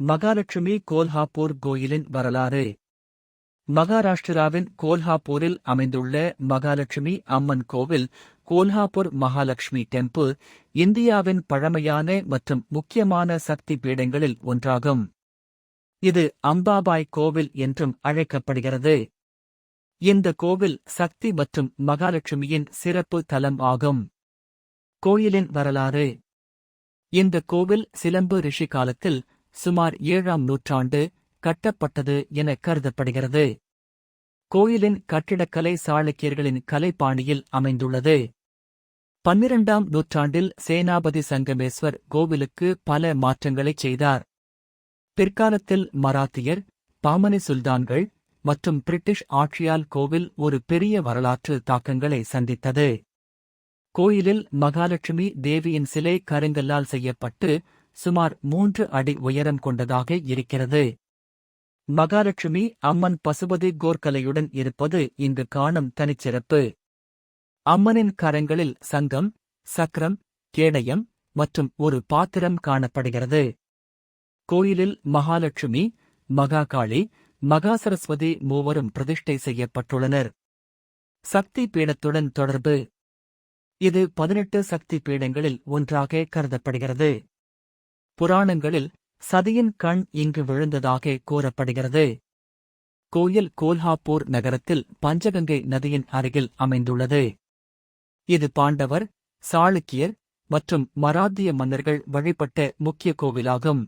மகாலட்சுமி கோல்ஹாப்பூர் கோயிலின் வரலாறு. மகாராஷ்டிராவின் கோல்ஹாப்பூரில் அமைந்துள்ள மகாலட்சுமி அம்மன் கோவில் கோல்ஹாப்பூர் மகாலட்சுமி டெம்பிள் இந்தியாவின் பழமையான மற்றும் முக்கியமான சக்தி பீடங்களில் ஒன்றாகும். இது அம்பாபாய் கோவில் என்றும் அழைக்கப்படுகிறது. இந்த கோவில் சக்தி மற்றும் மகாலட்சுமியின் சிறப்பு தலம் ஆகும். கோயிலின் வரலாறு. இந்த கோவில் சிலம்பு ரிஷி காலத்தில் சுமார் ஏழாம் நூற்றாண்டு கட்டப்பட்டது என கருதப்படுகிறது. கோயிலின் கட்டிடக்கலை சாளுக்கியர்களின் கலைப்பாணியில் அமைந்துள்ளது. பன்னிரண்டாம் நூற்றாண்டில் சேனாபதி சங்கமேஸ்வர் கோவிலுக்கு பல மாற்றங்களைச் செய்தார். பிற்காலத்தில் மராத்தியர் பாமனி சுல்தான்கள் மற்றும் பிரிட்டிஷ் ஆட்சியால் கோவில் ஒரு பெரிய வரலாற்று தாக்கங்களை சந்தித்தது. கோயிலில் மகாலட்சுமி தேவியின் சிலை கருங்கல்லால் செய்யப்பட்டு சுமார் மூன்று அடி உயரம் கொண்டதாக இருக்கிறது. மகாலட்சுமி அம்மன் பசுபதி கோர்க்கலையுடன் இருப்பது இங்கு காணும் தனிச்சிறப்பு. அம்மனின் கரங்களில் சங்கம் சக்கரம் கேடயம் மற்றும் ஒரு பாத்திரம் காணப்படுகிறது. கோயிலில் மகாலட்சுமி மகாகாளி மகாசரஸ்வதி மூவரும் பிரதிஷ்டை செய்யப்பட்டுள்ளனர். சக்தி பீடத்துடன் தொடர்பு. இது பதினெட்டு சக்தி பீடங்களில் ஒன்றாக கருதப்படுகிறது. புராணங்களில் சதியின் கண் இங்கு விழுந்ததாக கூறப்படுகிறது. கோயில் கோல்ஹாப்பூர் நகரத்தில் பஞ்சகங்கை நதியின் அருகில் அமைந்துள்ளது. இது பாண்டவர் சாளுக்கியர் மற்றும் மராத்திய மன்னர்கள் வழிபட்ட முக்கிய கோவிலாகும்.